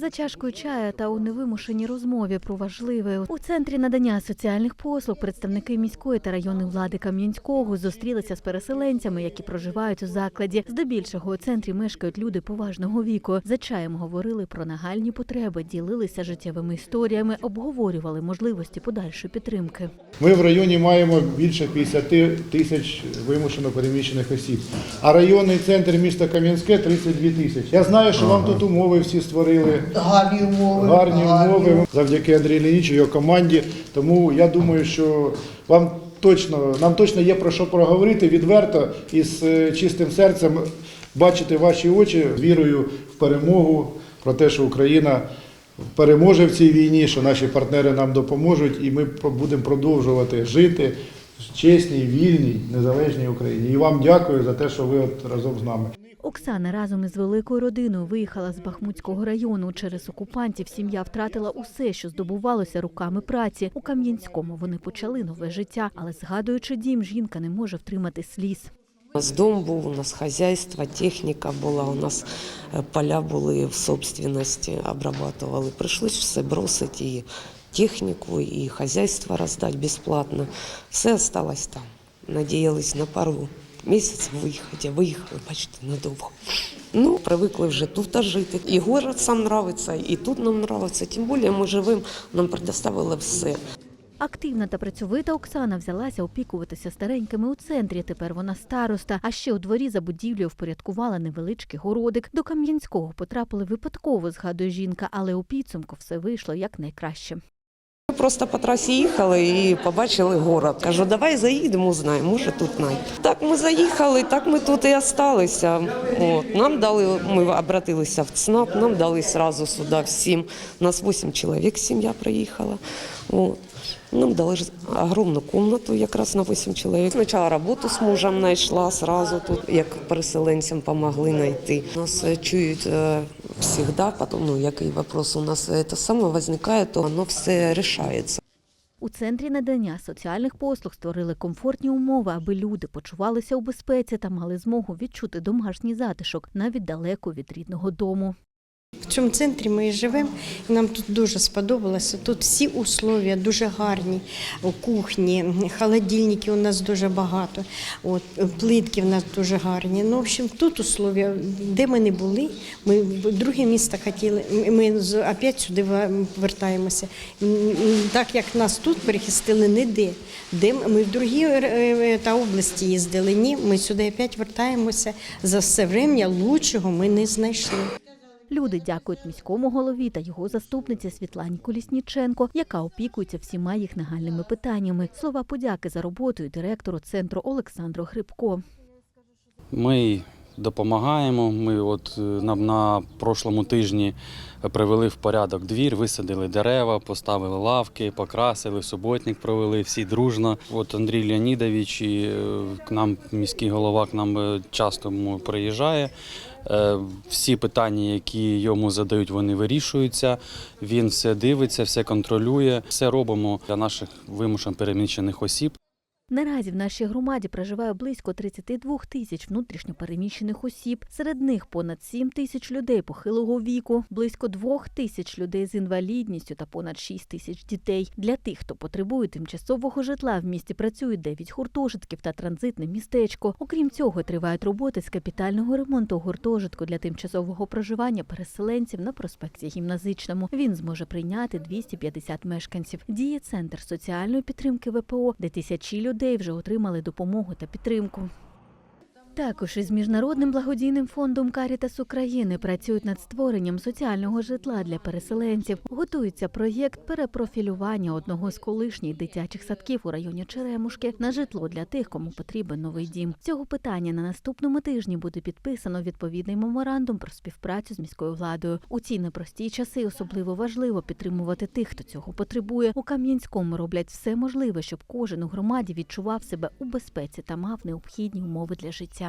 За чашкою чая та у невимушеній розмові про важливе у центрі надання соціальних послуг представники міської та районної влади Кам'янського зустрілися з переселенцями, які проживають у закладі. Здебільшого у центрі мешкають люди поважного віку. За чаєм говорили про нагальні потреби, ділилися життєвими історіями, обговорювали можливості подальшої підтримки. Ми в районі маємо більше 50 тисяч вимушено переміщених осіб, а районний центр міста Кам'янське 32 тисячі. Я знаю, що вам тут умови всі створили. Гарні умови. Гарні умови завдяки Андрію Леонідовичу, його команді. Тому я думаю, що вам точно нам точно є про що проговорити відверто і з е, чистим серцем бачити ваші очі з вірою в перемогу, про те, що Україна переможе в цій війні, що наші партнери нам допоможуть, і ми будемо продовжувати жити в чесній, вільній, незалежній Україні. І вам дякую за те, що ви от разом з нами. Оксана разом із великою родиною виїхала з Бахмутського району. Через окупантів сім'я втратила усе, що здобувалося руками праці. У Кам'янському вони почали нове життя, але згадуючи дім, жінка не може втримати сліз. У нас дом був, у нас хазяйство, техніка була, у нас е, поля були в собственності, обрабатували. Прийшлось все бросити, і техніку, і хазяйство роздати безплатно. Все осталось там. Надіялись на пару місяців виїхати, а виїхали, бачите, надовго. Ну, привикли вже тут жити. І город сам нравиться, і тут нам нравиться. Тим більше ми живемо, нам предоставили все. Активна та працьовита Оксана взялася опікуватися старенькими у центрі. Тепер вона староста. А ще у дворі за будівлею впорядкувала невеличкий городик. До Кам'янського потрапили випадково, згадує жінка, але у підсумку все вийшло якнайкраще. Ми Просто по трасі їхали і побачили город. Кажу, давай заїдемо, узнаємо, може тут най. Так ми заїхали, так ми тут і осталися. От, нам дали, ми обратилися в ЦНАП, нам дали сразу сюди всім. Нас 8 чоловік, сім'я приїхала. От. Нам дали огромну кімнату якраз на 8 чоловік. Спочатку роботу з мужем знайшла, сразу тут, як переселенцям допомогли знайти. Нас е, чують е, потом, ну, який вопрос у нас это саме виникає, то воно все рішається. У центрі надання соціальних послуг створили комфортні умови, аби люди почувалися у безпеці та мали змогу відчути домашній затишок навіть далеко від рідного дому. В цьому центрі ми і живемо, і нам тут дуже сподобалося. Тут всі условия дуже гарні. Кухні, холодильники у нас дуже багато, от, плитки в нас дуже гарні. Ну, в общем, тут условия, де ми не були, ми в друге місто хотіли, ми опять сюди ва- вертаємося. М, м, Так як нас тут перехистили ніде. Де ми ми в другі е, е, та області їздили, ні, ми сюди опять вертаємося. За все время лучшого ми не знайшли. Люди дякують міському голові та його заступниці Світлані Колісніченко, яка опікується всіма їх нагальними питаннями. Слова подяки за роботою директору центру Олександру Грибко. Ми допомагаємо. Ми от е, на, на прошлому тижні привели в порядок двір, висадили дерева, поставили лавки, покрасили, суботник провели всі дружно. От Андрій Леонідович і е, к нам міський голова к нам е, часто приїжджає. Е, Всі питання, які йому задають, вони вирішуються. Він все дивиться, все контролює. Все робимо для наших вимушено переміщених осіб. Наразі в нашій громаді проживає близько 32 тисяч внутрішньо переміщених осіб. Серед них понад 7 тисяч людей похилого віку, близько 2 тисяч людей з інвалідністю та понад 6 тисяч дітей. Для тих, хто потребує тимчасового житла, в місті працюють 9 гуртожитків та транзитне містечко. Окрім цього, тривають роботи з капітального ремонту гуртожитку для тимчасового проживання переселенців на проспекті Гімназичному. Він зможе прийняти 250 мешканців. Діє центр соціальної підтримки ВПО, де тисячі людей вже отримали допомогу та підтримку. Також із міжнародним благодійним фондом Карітас України працюють над створенням соціального житла для переселенців. Готується проєкт перепрофілювання одного з колишніх дитячих садків у районі Черемушки на житло для тих, кому потрібен новий дім. Цього питання на наступному тижні буде підписано відповідний меморандум про співпрацю з міською владою. У ці непрості часи особливо важливо підтримувати тих, хто цього потребує. У Кам'янському роблять все можливе, щоб кожен у громаді відчував себе у безпеці та мав необхідні умови для життя.